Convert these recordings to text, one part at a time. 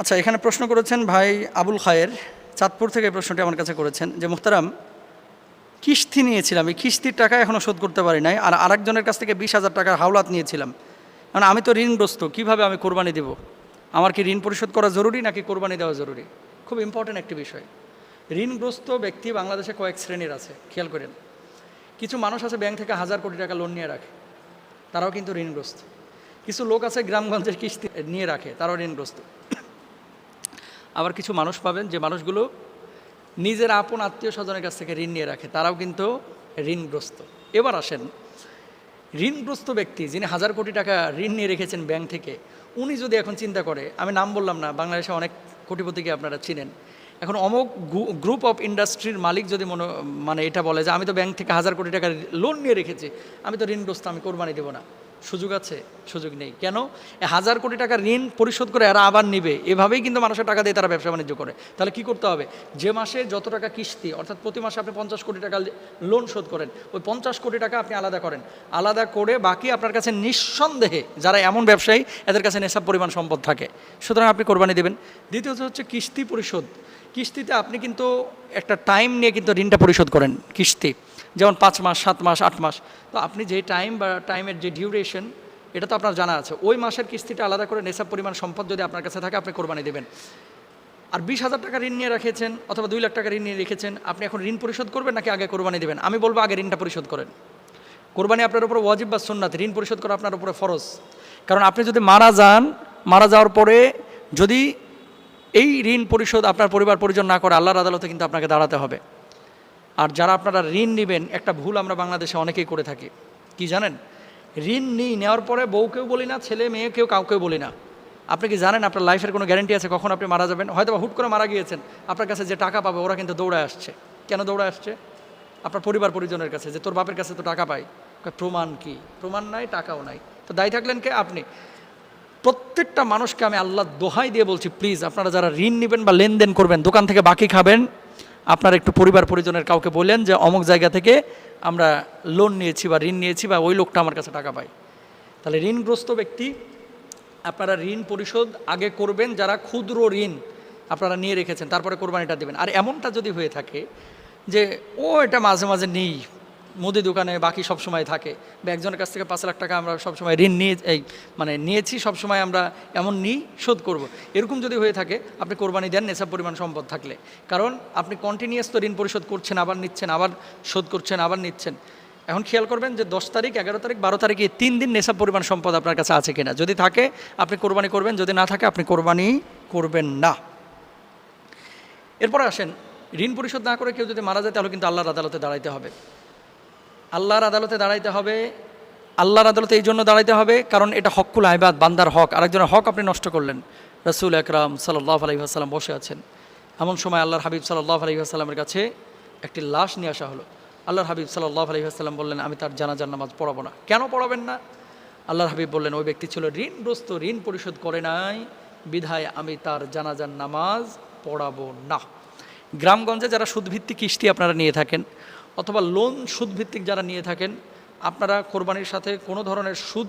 আচ্ছা এখানে প্রশ্ন করেছেন ভাই আবুল খায়ের, চাঁদপুর থেকে প্রশ্নটি আমার কাছে করেছেন যে মুখতারাম কিস্তি নিয়েছিলাম, এই কিস্তির টাকা এখনও শোধ করতে পারি নাই আর আরেকজনের কাছ থেকে বিশ হাজার টাকার হাওলাত নিয়েছিলাম। কারণ আমি তো ঋণগ্রস্ত, কীভাবে আমি কোরবানি দেব? আমার কি ঋণ পরিশোধ করা জরুরি নাকি কোরবানি দেওয়া জরুরি? খুব ইম্পর্ট্যান্ট একটি বিষয়। ঋণগ্রস্ত ব্যক্তি বাংলাদেশে কয়েক শ্রেণির আছে, খেয়াল করেন। কিছু মানুষ আছে ব্যাংক থেকে হাজার কোটি টাকা লোন নিয়ে রাখে, তারাও কিন্তু ঋণগ্রস্ত। কিছু লোক আছে গ্রামগঞ্জের কিস্তি নিয়ে রাখে, তারাও ঋণগ্রস্ত। আবার কিছু মানুষ পাবেন যে মানুষগুলো নিজের আপন আত্মীয় স্বজনের কাছ থেকে ঋণ নিয়ে রাখে, তারাও কিন্তু ঋণগ্রস্ত। এবার আসেন, ঋণগ্রস্ত ব্যক্তি যিনি হাজার কোটি টাকা ঋণ নিয়ে রেখেছেন ব্যাংক থেকে, উনি যদি এখন চিন্তা করে, আমি নাম বললাম না, বাংলাদেশে অনেক কোটিপতিকে আপনারা চিনেন, এখন অমুক গ্রুপ অফ ইন্ডাস্ট্রির মালিক যদি মনে মানে এটা বলে যে আমি তো ব্যাংক থেকে হাজার কোটি টাকা লোন নিয়ে রেখেছি, আমি তো ঋণগ্রস্ত, আমি কোরবানি দেবো না। সুযোগ আছে? সুযোগ নেই। কেন? হাজার কোটি টাকা ঋণ পরিশোধ করে এরা আবার নিবে। এভাবেই কিন্তু মানুষের টাকা দিয়ে তারা ব্যবসা বাণিজ্য করে। তাহলে কি করতে হবে? যে মাসে যত টাকা কিস্তি, অর্থাৎ প্রতি মাসে আপনি পঞ্চাশ কোটি টাকা লোন শোধ করেন, ওই পঞ্চাশ কোটি টাকা আপনি আলাদা করেন। আলাদা করে বাকি আপনার কাছে নিঃসন্দেহে যারা এমন ব্যবসায়ী, এদের কাছে নেশাব পরিমাণ সম্পদ থাকে। সুতরাং আপনি কোরবানি দেবেন। দ্বিতীয়ত হচ্ছে কিস্তি পরিশোধ। কিস্তিতে আপনি কিন্তু একটা টাইম নিয়ে কিন্তু ঋণটা পরিশোধ করেন, কিস্তি। যেমন পাঁচ মাস, সাত মাস, আট মাস। তো আপনি যে টাইম বা টাইমের যে ডিউরেশন এটা তো আপনার জানা আছে। ওই মাসের কিস্তিটা আলাদা করে নেশাব পরিমাণ সম্পদ যদি আপনার কাছে থাকে, আপনি কোরবানি দেবেন। আর বিশ হাজার টাকা ঋণ নিয়ে রেখেছেন অথবা দুই লাখ টাকা ঋণ নিয়ে রেখেছেন, আপনি এখন ঋণ পরিশোধ করবেন নাকি আগে কোরবানি দেবেন? আমি বলব আগে ঋণটা পরিশোধ করেন। কোরবানি আপনার উপরে ওয়াজিব বা সুন্নাত, ঋণ পরিশোধ করা আপনার উপরে ফরজ। কারণ আপনি যদি মারা যান, মারা যাওয়ার পরে যদি এই ঋণ পরিশোধ আপনার পরিবার পরিজন না করে, আল্লাহর আদালতে কিন্তু আপনাকে দাঁড়াতে হবে। আর যারা আপনারা ঋণ নেবেন, একটা ভুল আমরা বাংলাদেশে অনেকেই করে থাকি। কি জানেন? ঋণ নিই নেওয়ার পরে বউকেও বলি না, ছেলে মেয়েকেও কাউকেও বলি না। আপনি কি জানেন আপনার লাইফের কোনো গ্যারেন্টি আছে কখন আপনি মারা যাবেন? হয়তো হুট করে মারা গিয়েছেন, আপনার কাছে যে টাকা পাবে ওরা কিন্তু দৌড়ে আসছে। কেন দৌড়ে আসছে? আপনার পরিবার পরিজনের কাছে, যে তোর বাপের কাছে তো টাকা পাই। প্রমাণ কি? প্রমাণ নাই, টাকাও নাই। তো দায়ী থাকলেন কে? আপনি। প্রত্যেকটা মানুষকে আমি আল্লাহ দোহাই দিয়ে বলছি প্লিজ আপনারা যারা ঋণ নেবেন বা লেনদেন করবেন, দোকান থেকে বাকি খাবেন আপনার একটু পরিবার পরিজনের কাউকে বললেন যে অমুক জায়গা থেকে আমরা লোন নিয়েছি বা ঋণ নিয়েছি বা ওই লোকটা আমার কাছে টাকা পায়। তাহলে ঋণগ্রস্ত ব্যক্তি আপনারা ঋণ পরিশোধ আগে করবেন, যারা ক্ষুদ্র ঋণ আপনারা নিয়ে রেখেছেন, তারপরে কোরবানিটা দেবেন। আর এমনটা যদি হয়ে থাকে যে, ও এটা মাঝে মাঝে নেই মুদি দোকানে বাকি সব সময় থাকে। বা একজনের কাছ থেকে পাঁচ লাখ টাকা আমরা সবসময় ঋণ নিয়ে, এই মানে নিয়েছি সবসময় আমরা এমন নিই শোধ করব। এরকম যদি হয়ে থাকে, আপনি কোরবানি দেন, নেশাব পরিমাণ সম্পদ থাকলে। কারণ আপনি কন্টিনিউয়াস তো ঋণ পরিশোধ করছেন, আবার নিচ্ছেন, আবার শোধ করছেন, আবার নিচ্ছেন। এখন খেয়াল করবেন যে দশ তারিখ, এগারো তারিখ, বারো তারিখে তিন দিন নেশাব পরিমাণ সম্পদ আপনার কাছে আছে কিনা। যদি থাকে, আপনি কোরবানি করবেন, যদি না থাকে, আপনি কোরবানি করবেন না। এরপরে আসেন, ঋণ পরিশোধ না করে কেউ যদি মারা যায়, তাহলে কিন্তু আল্লাহর আদালতে দাঁড়াইতে হবে। আল্লাহর আদালতে দাঁড়াইতে হবে, আল্লাহর আদালতে এই জন্য দাঁড়াইতে হবে, কারণ এটা হকুল আইবাদ, বান্দার হক। আরেকজনের হক আপনি নষ্ট করলেন। রসুল আকরাম সাল্লাহ আলহিহাসাল্লাম বসে আছেন। এমন সময় আল্লাহর হাবিব সাল্লাহ আলহিহাসাল্লামের কাছে একটি লাশ নিয়ে আসা হলো। আল্লাহর হাবিব সাল্লাহ আলহিহাসাল্লাম বললেন, আমি তার জানাজার নামাজ পড়াবো না। কেন পড়াবেন না? আল্লাহর হাবিব বললেন, ওই ব্যক্তি ছিল ঋণগ্রস্ত ঋণ পরিশোধ করে নাই। বিধায় আমি তার জানাজার নামাজ পড়াবো না। গ্রামগঞ্জে যারা সুদভিত্তিক কিস্তি আপনারা নিয়ে থাকেন অথবা লোন সুদভিত্তিক যারা নিয়ে থাকেন, আপনারা কোরবানির সাথে কোনো ধরনের সুদ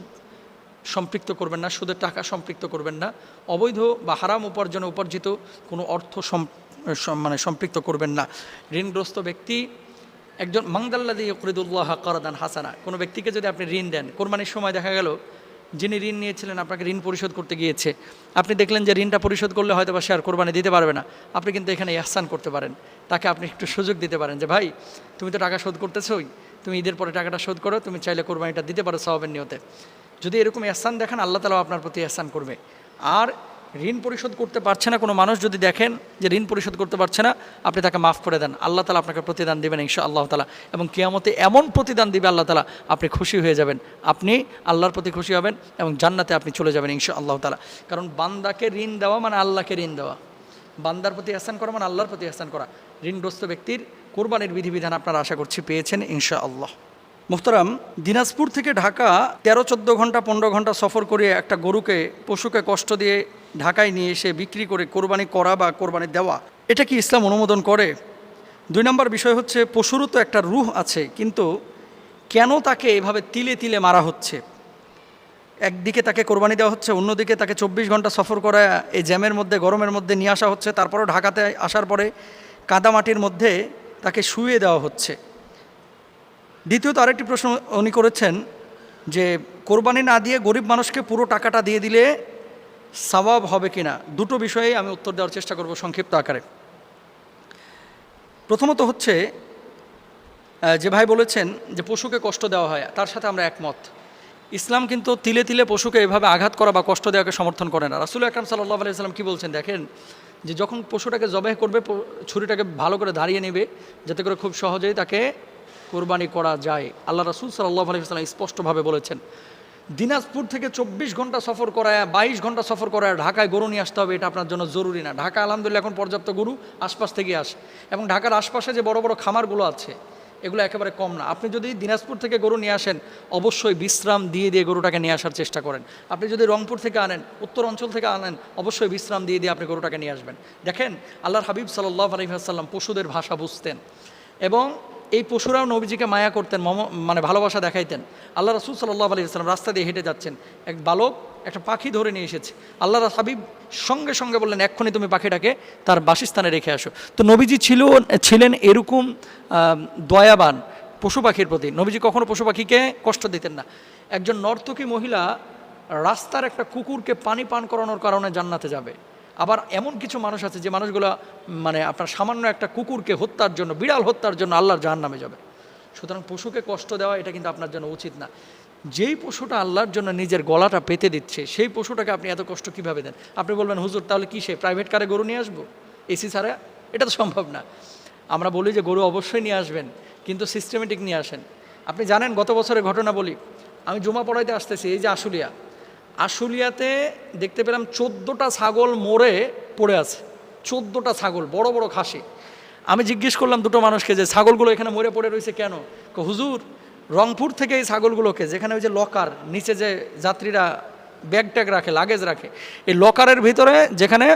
সম্পৃক্ত করবেন না, সুদের টাকা সম্পৃক্ত করবেন না। অবৈধ বা হারাম উপার্জনে উপার্জিত কোনো অর্থ মানে সম্পৃক্ত করবেন না। ঋণগ্রস্ত ব্যক্তি একজন মাংদাল্লাদি ইকরিদুল্লাহ করদান হাসানা কোনো ব্যক্তিকে যদি আপনি ঋণ দেন, কোরবানির সময় দেখা গেল, যিনি ঋণ নিয়েছিলেন, আপনাকে ঋণ পরিশোধ করতে গিয়েছে। আপনি দেখলেন যে ঋণটা পরিশোধ করলে হয়তো বা সে আর কোরবানি দিতে পারবে না। আপনি কিন্তু এখানে ইহসান করতে পারেন। তাকে আপনি একটু সুযোগ দিতে পারেন যে, ভাই, তুমি তো টাকা শোধ করতেছোই, তুমি ঈদের পরে টাকাটা শোধ করো, তুমি চাইলে কোরবানিটা দিতে পারো সবাবের নিয়তে। যদি এরকম ইহসান দেখেন, আল্লাহ তালা আপনার প্রতি ইহসান করবে। আর ঋণ পরিশোধ করতে পারছে না কোনো মানুষ যদি দেখেন যে, ঋণ পরিশোধ করতে পারছে না, আপনি তাকে মাফ করে দেন। আল্লাহ তালা আপনাকে প্রতিদান দেবেন ইনশা আল্লাহ তালা এবং কেয়ামতে এমন প্রতিদান দিবে আল্লাহ তালা আপনি খুশি হয়ে যাবেন। আপনি আল্লাহর প্রতি খুশি হবেন এবং জান্নাতে আপনি চলে যাবেন ইনশা আল্লাহ তালা কারণ বান্দাকে ঋণ দেওয়া মানে আল্লাহকে ঋণ দেওয়া। বান্দার প্রতি আহসান করা মানে আল্লাহর প্রতি আহসান করা। ঋণগ্রস্ত ব্যক্তির কোরবানির বিধিবিধান আপনারা আশা করছি পেয়েছেন ইনশা আল্লাহ মোহতারাম, দিনাজপুর থেকে ঢাকা তেরো, চোদ্দ ঘণ্টা, পনেরো ঘণ্টা সফর করে একটা গরুকে, পশুকে কষ্ট দিয়ে ঢাকায় নিয়ে এসে বিক্রি করে কোরবানি করা বা কোরবানি দেওয়া, এটা কি ইসলাম অনুমোদন করে? দুই নম্বর বিষয় হচ্ছে, পশুরও তো একটা রুহ আছে, কিন্তু কেন তাকে এভাবে তিলে তিলে মারা হচ্ছে? একদিকে তাকে কোরবানি দেওয়া হচ্ছে, অন্যদিকে তাকে চব্বিশ ঘণ্টা সফর করা, এই জ্যামের মধ্যে, গরমের মধ্যে নিয়ে আসা হচ্ছে, তারপরও ঢাকাতে আসার পরে কাদামাটির মধ্যে তাকে শুয়ে দেওয়া হচ্ছে। দ্বিতীয়ত আরেকটি প্রশ্ন উনি করেছেন যে, কোরবানি না দিয়ে গরিব মানুষকে পুরো টাকাটা দিয়ে দিলে সওয়াব হবে কিনা? দুটো বিষয়ে আমি উত্তর দেওয়ার চেষ্টা করব সংক্ষিপ্ত আকারে। প্রথমত হচ্ছে যে ভাই বলেছেন যে পশুকে কষ্ট দেওয়া হয়, তার সাথে আমরা একমত। ইসলাম কিন্তু তিলে তিলে পশুকে এভাবে আঘাত করা বা কষ্ট দেওয়াকে সমর্থন করে না। রাসুল আকরাম সাল্লাহ আলাইসাল্লাম কী বলছেন দেখেন? যে যখন পশুটাকে জবাই করবে ছুরিটাকে ভালো করে দাঁড়িয়ে নেবে, যাতে করে খুব সহজেই তাকে কোরবানি করা যায়। আল্লাহ রাসুল সাল্লাহ আলহিসাল্লাম স্পষ্টভাবে বলেছেন, দিনাজপুর থেকে চব্বিশ ঘণ্টা সফর করায়, বাইশ ঘণ্টা সফর করায় ঢাকায় গরু নিয়ে আসতে হবে, এটা আপনার জন্য জরুরি না। ঢাকা আলহামদুলিল্লাহ এখন পর্যাপ্ত গরু আশপাশ থেকে আসে। এবং ঢাকার আশপাশে যে বড় বড় খামারগুলো আছে এগুলো একেবারে কম না। আপনি যদি দিনাজপুর থেকে গরু নিয়ে আসেন, অবশ্যই বিশ্রাম দিয়ে দিয়ে গরুটাকে নিয়ে আসার চেষ্টা করেন। আপনি যদি রংপুর থেকে আনেন, উত্তর অঞ্চল থেকে আনেন, অবশ্যই বিশ্রাম দিয়ে দিয়ে আপনি গরুটাকে নিয়ে আসবেন। দেখেন, আল্লাহর হাবিব সাল্লাহ আলহিহাসাল্লাম পশুদের ভাষা বুঝতেন এবং এই পশুরাও নবীজিকে মায়া করতেন, মম মানে ভালোবাসা দেখাইতেন। আল্লাহ রসুল সাল্লাহ আলি ইসলাম রাস্তা দিয়ে হেঁটে যাচ্ছেন। এক বালক একটা পাখি ধরে নিয়ে এসেছে। আল্লাহ হাবিব সঙ্গে সঙ্গে বললেন, এক্ষুনি তুমি পাখিটাকে তার বাসস্থানে রেখে আসো। তো নবীজি ছিল, ছিলেন এরকম দয়াবান পশু পাখির প্রতি। নবীজি কখনো পশু পাখিকে কষ্ট দিতেন না। একজন নর্তকী মহিলা রাস্তার একটা কুকুরকে পানি পান করানোর কারণে জান্নাতে যাবে। আবার এমন কিছু মানুষ আছে যে মানুষগুলো মানে আপনার সামান্য একটা কুকুরকে হত্যার জন্য, বিড়াল হত্যার জন্য আল্লাহর জাহান নামে যাবে। সুতরাং পশুকে কষ্ট দেওয়া এটা কিন্তু আপনার জন্য উচিত না। যেই পশুটা আল্লাহর জন্য নিজের গলাটা পেতে দিচ্ছে, সেই পশুটাকে আপনি এত কষ্ট কীভাবে দেন? আপনি বলবেন, হুজুর, তাহলে কি সে প্রাইভেট কারে গরু নিয়ে আসব? এসি ছাড়া? এটা তো সম্ভব না। আমরা বলি যে, গরু অবশ্যই নিয়ে আসবেন, কিন্তু সিস্টেমেটিক নিয়ে আসেন। আপনি জানেন, গত বছরের ঘটনা বলি। আমি জমা পড়াইতে আসতেছি, এই যে আশুলিয়া। আশুলিয়াতে দেখতে পেলাম চোদ্দোটা ছাগল মরে পড়ে আছে। চোদ্দোটা ছাগল, বড় বড় খাসি। আমি জিজ্ঞেস করলাম দুটো মানুষকে যে, ছাগলগুলো এখানে মরে পড়ে রয়েছে কেন? হুজুর রংপুর থেকে এই ছাগলগুলোকে, যেখানে ওই যে লকার নিচে যে যাত্রীরা ব্যাগ ট্যাগ রাখে লাগেজ রাখে, এই লকারের ভিতরে যেখানে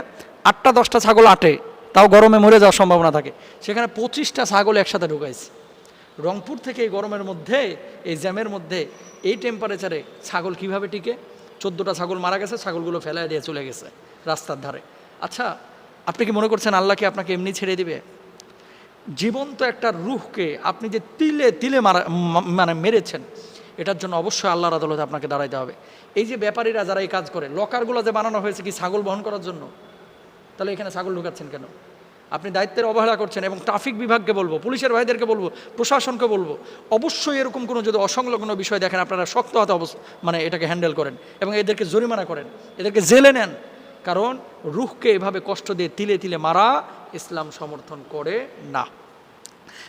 আটটা, দশটা ছাগল আটে, তাও গরমে মরে যাওয়ার সম্ভাবনা থাকে। সেখানে পঁচিশটা ছাগল একসাথে ঢুকাইছে। রংপুর থেকে এই গরমের মধ্যে, এই জ্যামের মধ্যে, এই টেম্পারেচারে ছাগল কীভাবে টিকে? চোদ্দোটা ছাগল মারা গেছে, ছাগলগুলো ফেলায় দিয়ে চলে গেছে রাস্তার ধারে। আচ্ছা আপনি কি মনে করছেন আল্লাহ কি আপনাকে এমনি ছেড়ে দিবে? জীবন্ত একটা রুহকে আপনি যে তিলে তিলে মারা মানে মেরেছেন, এটার জন্য অবশ্যই আল্লাহর আদালতে আপনাকে দাঁড়াইতে হবে। এই যে ব্যাপারীরা যারা এই কাজ করে, লকারগুলো যে বানানো হয়েছে কি ছাগল বহন করার জন্য? তাহলে এখানে ছাগল ঢুকাচ্ছেন কেন? আপনি দায়িত্বের অবহেলা করছেন এবং ট্রাফিক বিভাগকে বলব, পুলিশের ভাইদেরকে বলব, প্রশাসনকে বলব, অবশ্যই এরকম কোনো যদি অসংলগ্ন বিষয় দেখেন, আপনারা শক্ত হাতে মানে এটাকে হ্যান্ডেল করেন এবং এদেরকে জরিমানা করেন, এদেরকে জেলে নেন। কারণ রুখকে এভাবে কষ্ট দিয়ে তিলে তিলে মারা ইসলাম সমর্থন করে না।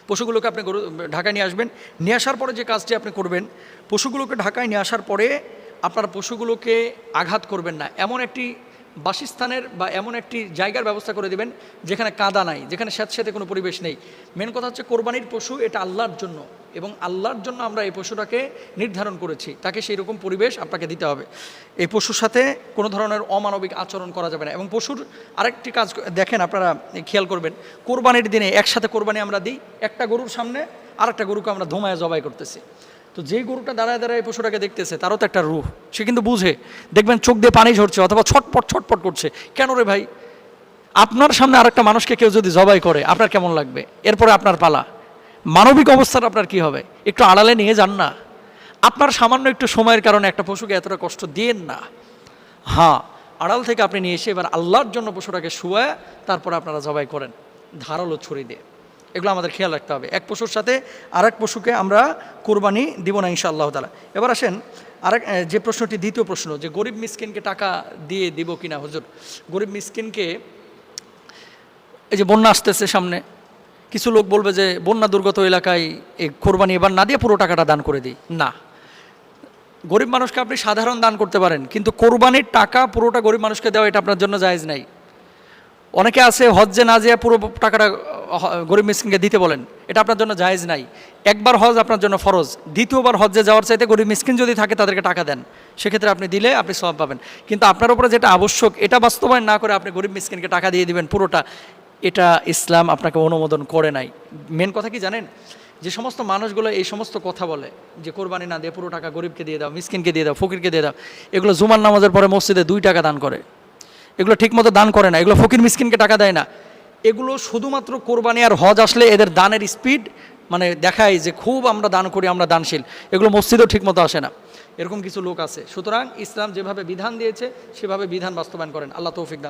পশুগুলোকে আপনি গরু, ঢাকায় নিয়ে আসবেন। নিয়ে আসার পরে যে কাজটি আপনি করবেন, পশুগুলোকে ঢাকায় নিয়ে আসার পরে আপনার পশুগুলোকে আঘাত করবেন না। এমন একটি বাসস্থানের বা এমন একটি জায়গার ব্যবস্থা করে দিবেন যেখানে কাদা নাই, যেখানে স্যাঁতস্যাঁতে কোনো পরিবেশ নেই। মেন কথা হচ্ছে কোরবানির পশু এটা আল্লাহর জন্য এবং আল্লাহর জন্য আমরা এই পশুটাকে নির্ধারণ করেছি। তাকে সেই রকম পরিবেশ আপনাকে দিতে হবে। এই পশুর সাথে কোনো ধরনের অমানবিক আচরণ করা যাবে না এবং পশুর আরেকটি কাজ দেখেন আপনারা খেয়াল করবেন, কোরবানির দিনে একসাথে কোরবানি আমরা দিই, একটা গরুর সামনে আরেকটা গরুকে আমরা ধোমায় জবাই করতেছি। তো যে গরুটা দাঁড়ায় দাঁড়ায় পশুটাকে দেখতেছে, তারও তো একটা রুহ। সে কিন্তু বুঝে, দেখবেন চোখ দিয়ে পানি ঝরছে, অথবা ছটপট ছটপট করছে। কেন রে ভাই? আপনার সামনে আরেকটা মানুষকে কেউ যদি জবাই করে, আপনার কেমন লাগবে? এরপরে আপনার পালা। মানবিক অবস্থাটা আপনার কি হবে? একটু আড়ালে নিয়ে যান না। আপনার সামান্য একটু সময়ের কারণে একটা পশুকে এতটা কষ্ট দিয়েন না। হ্যাঁ আড়াল থেকে আপনি নিয়ে এসে এবার আল্লাহর জন্য পশুটাকে শুয়ে, তারপরে আপনারা জবাই করেন। ধারালো ছুরি দিয়ে। এগুলো আমাদের খেয়াল রাখতে হবে। এক পশুর সাথে আরেক পশুকে আমরা কোরবানি দিব না ইনশা আল্লাহ তালা এবার আসেন, আরেক যে প্রশ্নটি, দ্বিতীয় প্রশ্ন, যে গরিব মিসকিনকে টাকা দিয়ে দিব কিনা? হুজুর, গরিব মিসকিনকে, এই যে বন্যা আসতেছে সামনে, কিছু লোক বলবে যে, বন্যা দুর্গত এলাকায় এই কোরবানি এবার না দিয়ে পুরো টাকাটা দান করে দিই। না। গরিব মানুষকে আপনি সাধারণ দান করতে পারেন, কিন্তু কোরবানির টাকা পুরোটা গরিব মানুষকে দেওয়া, এটা আপনার জন্য জায়েজ নাই। অনেকে আছে হজ্জে না যেয়ে পুরো টাকাটা গরিব মিসকিনকে দিতে বলেন। এটা আপনার জন্য জায়েজ নাই। একবার হজ আপনার জন্য ফরজ। দ্বিতীয়বার হজ্জে যাওয়ার চাইতে গরিব মিসকিন যদি থাকে, তাদেরকে টাকা দেন। সেক্ষেত্রে আপনি দিলে আপনি সব পাবেন। কিন্তু আপনার উপরে যেটা আবশ্যক, এটা বাস্তবায়ন না করে আপনি গরিব মিসকিনকে টাকা দিয়ে দিবেন পুরোটা, এটা ইসলাম আপনাকে অনুমোদন করে নাই। মেন কথা কি জানেন? যে সমস্ত মানুষগুলো এই সমস্ত কথা বলে, যে কোরবানি না দিয়ে পুরো টাকা গরিবকে দিয়ে দাও, মিসকিনকে দিয়ে দাও, ফকিরকে দিয়ে দাও, এগুলো জুমার নামাজের পরে মসজিদে দুই টাকা দান করে। এগুলো ঠিকমতো দান করে না, এগুলো ফকির মিসকিনকে টাকা দেয় না। এগুলো শুধুমাত্র কোরবানি আর হজ আসলে এদের দানের স্পিড মানে দেখায় যে খুব আমরা দান করি, আমরা দানশীল। এগুলো মসজিদেও ঠিকমতো আসে না। এরকম কিছু লোক আছে। সুতরাং ইসলাম যেভাবে বিধান দিয়েছে, সেভাবে বিধান বাস্তবায়ন করেন। আল্লাহ তৌফিক দান।